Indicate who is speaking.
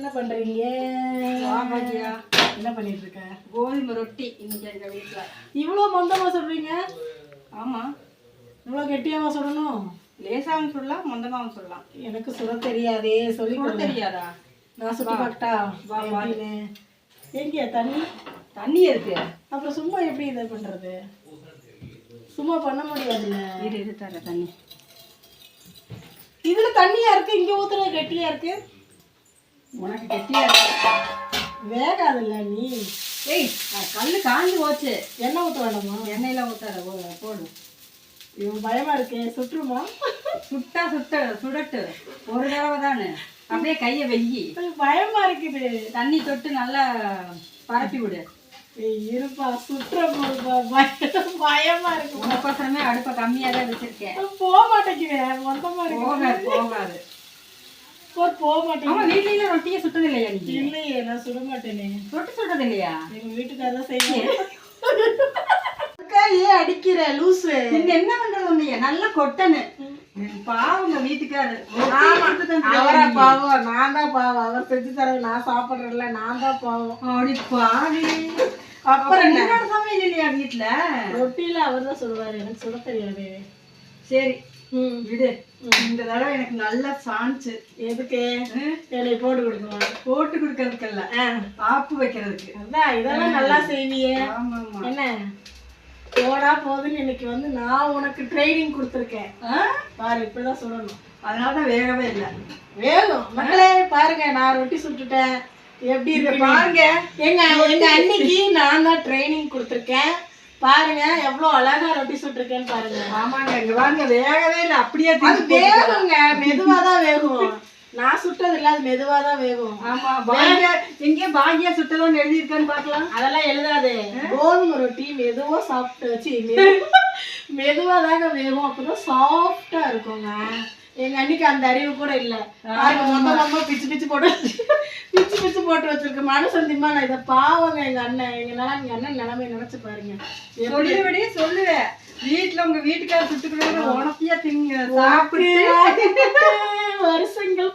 Speaker 1: என்ன பண்றீங்க? என்ன பண்ணிட்டு இருக்க
Speaker 2: கோதுமை ரொட்டி இன்னைக்கு எங்க வீட்டுல
Speaker 1: இவ்வளோ மொந்தமா சொல்றீங்க?
Speaker 2: ஆமா.
Speaker 1: இவ்வளோ கெட்டியாவா சொல்லணும்?
Speaker 2: லேசாவும் சொல்லலாம் மொந்தமாவும் சொல்லலாம்.
Speaker 1: எனக்கு சுட தெரியாதே சொல்லி கொடுங்க.
Speaker 2: தெரியாதா?
Speaker 1: நான் சுட்டு பார்க்கட்டா எங்க தண்ணி?
Speaker 2: தண்ணி இருக்கு.
Speaker 1: அப்புறம் சும்மா எப்படி இதை பண்றது? சும்மா பண்ண முடியாதுல்ல.
Speaker 2: இரு இரு தர தண்ணி.
Speaker 1: இதுல தண்ணியா இருக்கு இங்க ஊத்துறது கெட்டியா இருக்கு?
Speaker 2: உனக்கு கெட்டியா இருக்கு?
Speaker 1: வேகாதுல்ல நீ.
Speaker 2: ஏய் கல்லு காஞ்சி போச்சு.
Speaker 1: எண்ணெய் ஊத்த வேண்டாமா?
Speaker 2: எண்ணெயில போ- போடு.
Speaker 1: இவன் பயமா இருக்கே சுற்றுமா?
Speaker 2: சுட்டா சுட்ட சுடட்டு. ஒரு தடவை தானே. அப்படியே கையை வெயி.
Speaker 1: எனக்கு பயமா இருக்குது.
Speaker 2: தண்ணி தொட்டு நல்லா பரப்பி விடு.
Speaker 1: இருப்பா சுற்ற பயமா இருக்கு.
Speaker 2: உனக்கோசரமே அடுப்பை கம்மியா தான் வச்சிருக்கேன்.
Speaker 1: போக மாட்டேங்கிறேன் மொத்தமா இருக்கு.
Speaker 2: போகாது போகாது.
Speaker 1: போர் போக மாட்டேங்குது
Speaker 2: ஆமா வீட்லயும் ரொட்டியே சுட்டது இல்லையா நீ?
Speaker 1: இல்லையே நான் சுட மாட்டேனே
Speaker 2: ரொட்டி சுட்டது இல்லையா
Speaker 1: எங்க வீட்டுக்காரர் செய்ய ஏன் அடிக்கிற? லூசு.
Speaker 2: நீங்க என்ன பண்றது உன்னைய? நல்லா கொட்டனு. பாவங்க வீட்டுக்காரு
Speaker 1: ஆமா, அவரா பாவம் நான் தான் பாவம். அவர் செஞ்சு தரது நான் சாப்பிடுறேன்ல நான் தான் பாவம்.
Speaker 2: அப்படி பாவி.
Speaker 1: அப்புறம் என்ன?
Speaker 2: சமையல் இல்லையா வீட்டுல
Speaker 1: ரொட்டியில அவர் தான் சொல்லுவாரு எனக்கு சுட தெரியாது.
Speaker 2: சரி. விடு. இந்த தடவை எனக்கு நல்ல சான்ஸ்
Speaker 1: எதுக்கு? என்னை போட்டு கொடுக்குவாங்க
Speaker 2: போட்டு கொடுக்கறதுக்கல்ல. ஆப்பு வைக்கிறதுக்கு.
Speaker 1: அதான் இதெல்லாம் நல்லா செய்வியே. என்ன? போடா போதுன்னு இன்னைக்கு வந்து நான் உனக்கு ட்ரைனிங் கொடுத்துருக்கேன்.
Speaker 2: ஆ?
Speaker 1: பாரு இப்படிதான் சொல்லணும்.
Speaker 2: அதனாலதான் வேகவே இல்லை.
Speaker 1: வேகும் மக்களே பாருங்க நான் ரொட்டி சுட்டுட்டேன். எப்படி இருக்கு
Speaker 2: பாருங்க.
Speaker 1: எங்க எங்க அன்னைக்கு நான் தான் ட்ரைனிங் கொடுத்துருக்கேன். பாருங்க எவ்வளவு அழகா ரொட்டி சுட்டிருக்கேன்னு பாருங்க.
Speaker 2: ஆமாங்க இங்க பாருங்க வேகவே இல்லை அப்படியே
Speaker 1: அது வேகுங்க மெதுவா தான் வேகும். நான் சுட்டது இல்ல அது மெதுவா தான் வேகும்.
Speaker 2: ஆமா பாகியா எங்கேயோ பாகியா சுட்டதான் எழுதியிருக்கான்னு பார்க்கலாம்.
Speaker 1: அதெல்லாம் எழுதாது. கோதுமை ரொட்டி மெதுவா சாப்பிட்டு வச்சு மெதுவா தாங்க வேகும். அப்பதான் சாஃப்டா இருக்குங்க. எங்க அன்னைக்கு அந்த அறிவு கூட இல்ல. பாருங்க மொத்தமா பிச்சு பிச்சு போட்டு பிச்சு பிச்சு போட்டு வச்சிருக்கு. மனுஷன் திம்மா நான் இதை பாவங்க எங்க அண்ணன். எங்க எங்க அண்ணன் நிலைமை நினைச்சு பாருங்க.
Speaker 2: சொல்லுபடி சொல்லுவேன். வீட்டுல உங்க வீட்டுக்கார சுட்டுக்கிறது உனக்கியா திங்க
Speaker 1: சாப்பிட்டு? வருஷங்கள்